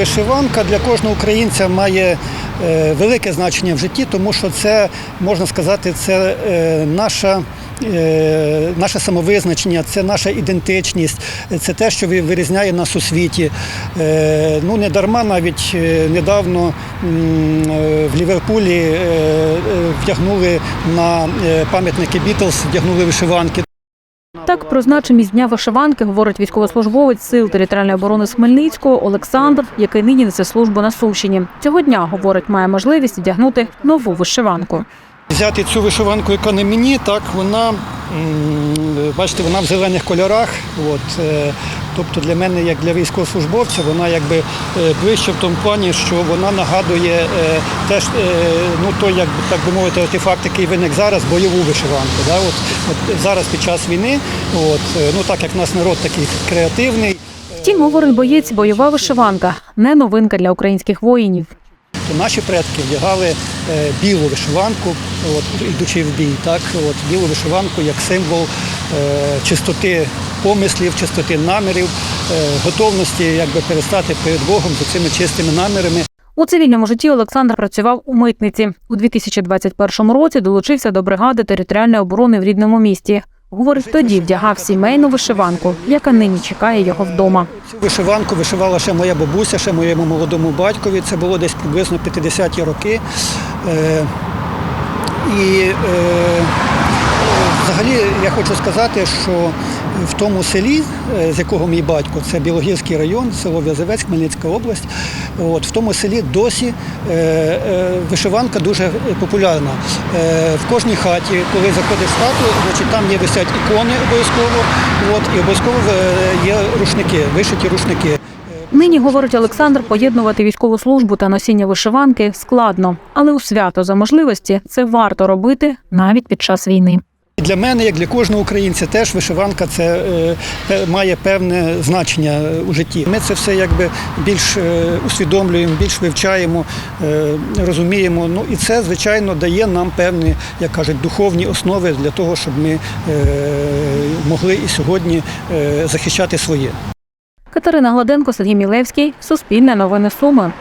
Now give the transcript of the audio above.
Вишиванка для кожного українця має е, велике значення в житті, тому що це можна сказати, це е, наша. е, Наше самовизначення, це наша ідентичність, це те, що вирізняє нас у світі. Ну не дарма навіть недавно в Ліверпулі вдягнули на пам'ятники Бітлз, вдягнули вишиванки. Так про значимість дня вишиванки говорить військовослужбовець сил територіальної оборони Хмельницького Олександр, який нині несе службу на Сумщині. Цього дня говорить, має можливість вдягнути нову вишиванку. Взяти цю вишиванку, яка не мені, так вона бачите, вона в зелених кольорах. От, е, тобто для мене, як для військовослужбовця, вона якби е, ближче в тому плані, що вона нагадує е, теж е, ну той, як так би мовити, артефакт, який виник зараз, бойову вишиванку. Да? От, от зараз під час війни, от, ну так як наш народ такий креативний. Втім, говорить боєць, бойова вишиванка не новинка для українських воїнів. Наші предки вдягали е, білу вишиванку, от, ідучи в бій, так, от, білу вишиванку як символ е, чистоти помислів, чистоти намірів, е, готовності якби, перестати перед Богом за цими чистими намірами. У цивільному житті Олександр працював у митниці. У 2021 році долучився до бригади територіальної оборони в рідному місті. Говорить, тоді вдягав сімейну вишиванку, яка нині чекає його вдома. Цю вишиванку вишивала ще моя бабуся, ще моєму молодому батькові. Це було десь приблизно 50-ті роки. Е, і е, взагалі я хочу сказати, що в тому селі, е, з якого мій батько, це Білогірський район, село В'язовець, Хмельницька область. От, в тому селі досі е, е, вишиванка дуже популярна. Е, в кожній хаті, коли заходиш в хату, значить, там є висять ікони обов'язково, от, і обов'язково е, є рушники, вишиті рушники. Нині, говорить Олександр, поєднувати військову службу та носіння вишиванки складно, але у свято за можливості це варто робити навіть під час війни. Для мене, як для кожного українця, теж вишиванка це е, має певне значення е, у житті. Ми це все якби більш е, усвідомлюємо, більш вивчаємо, е, розуміємо. Ну і це, звичайно, дає нам певні, як кажуть, духовні основи для того, щоб ми е, могли і сьогодні е, захищати своє. Катерина Гладенко, Сергій Мілевський, Суспільне новини Суми.